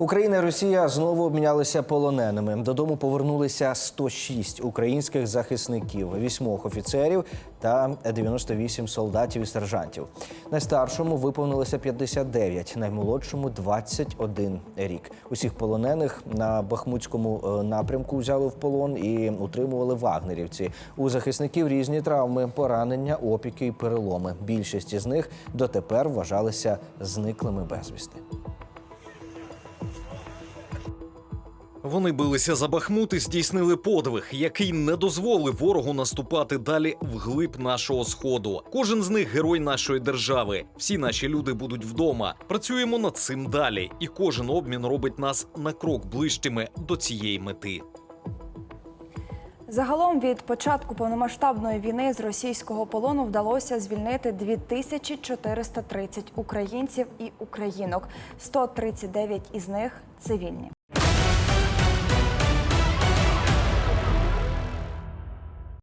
Україна і Росія знову обмінялися полоненими. Додому повернулися 106 українських захисників, вісьмох офіцерів та 98 солдатів і сержантів. Найстаршому виповнилося 59, наймолодшому 21 рік. Усіх полонених на Бахмутському е, напрямку взяли в полон і утримували вагнерівці. У захисників різні травми, поранення, опіки і переломи. Більшість із них дотепер вважалися зниклими безвісти. Вони билися за Бахмут і здійснили подвиг, який не дозволив ворогу наступати далі вглиб нашого сходу. Кожен з них герой нашої держави. Всі наші люди будуть вдома. Працюємо над цим далі, і кожен обмін робить нас на крок ближчими до цієї мети. Загалом від початку повномасштабної війни з російського полону вдалося звільнити 2430 українців і українок. 139 із них цивільні.